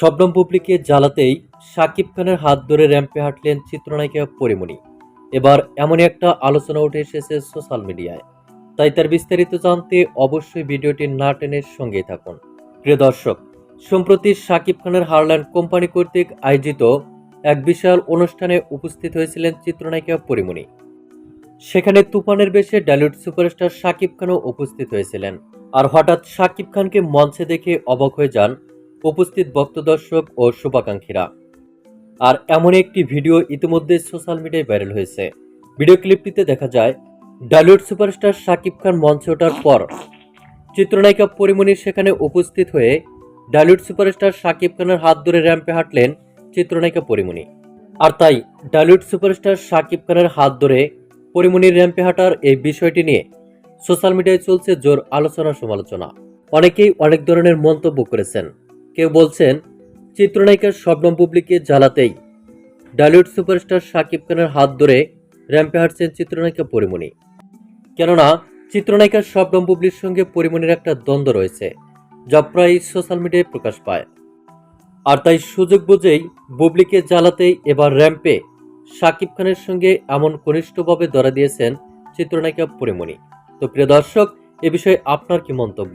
শবনম বুবলিকে জ্বালাতেই শাকিব খানের হাত ধরে র্যাম্পে হাঁটলেন চিত্রনায়িকা পরিমণি। এবার এমনই একটা আলোচনা উঠে এসেছে সোশ্যাল মিডিয়ায়। তাই তার বিস্তারিত জানতে অবশ্যই ভিডিওটি না টেনের সঙ্গেই থাকুন। প্রিয় দর্শক, সম্প্রতি শাকিব খানের হারল্যান্ড কোম্পানি কর্তৃক আয়োজিত এক বিশাল অনুষ্ঠানে উপস্থিত হয়েছিলেন চিত্রনায়িকা পরিমণি। সেখানে তুফানের বেশে ডালিউড সুপারস্টার শাকিব খানও উপস্থিত হয়েছিলেন। আর হঠাৎ শাকিব খানকে মঞ্চে দেখে অবাক হয়ে যান উপস্থিত ভক্ত দর্শক ও শুভাকাঙ্ক্ষীরা। আর এমন একটি ভিডিও ইতিমধ্যে সোশ্যাল মিডিয়ায় ভাইরাল হয়েছে। ভিডিও ক্লিপটিতে দেখা যায়, ডালিউড সুপারস্টার শাকিব খান মঞ্চে ওঠার পর চিত্রনায়িকা পরিমণি সেখানে উপস্থিত হয়ে ডালিউড সুপারস্টার শাকিব খানের হাত ধরে র্যাম্পে হাঁটলেন চিত্রনায়িকা পরিমণি। আর তাই ডালিউড সুপারস্টার শাকিব খানের হাত ধরে পরিমণির র্যাম্পে হাঁটার এই বিষয়টি নিয়ে সোশ্যাল মিডিয়ায় চলছে জোর আলোচনা সমালোচনা অনেকেই অনেক ধরনের মন্তব্য করেছেন। কেউ বলছেন, চিত্রনায়িকার শবনম বুবলিকে জ্বালাতেই ডালিউড সুপারস্টার শাকিব খানের হাত ধরে র্যাম্পে হাঁটছেন চিত্রনায়িকা পরিমণি। কেননা, চিত্রনায়িকার শবনম বুবলির সঙ্গে পরিমণির একটা দ্বন্দ্ব রয়েছে, যা প্রায় সোশ্যাল মিডিয়ায় প্রকাশ পায়। আর তাই সুযোগ বুঝেই বুবলিকে জ্বালাতেই এবার র্যাম্পে শাকিব খানের সঙ্গে এমন ঘনিষ্ঠভাবে ধরা দিয়েছেন চিত্রনায়িকা পরিমণি। তো প্রিয় দর্শক, এ বিষয়ে আপনার কি মন্তব্য?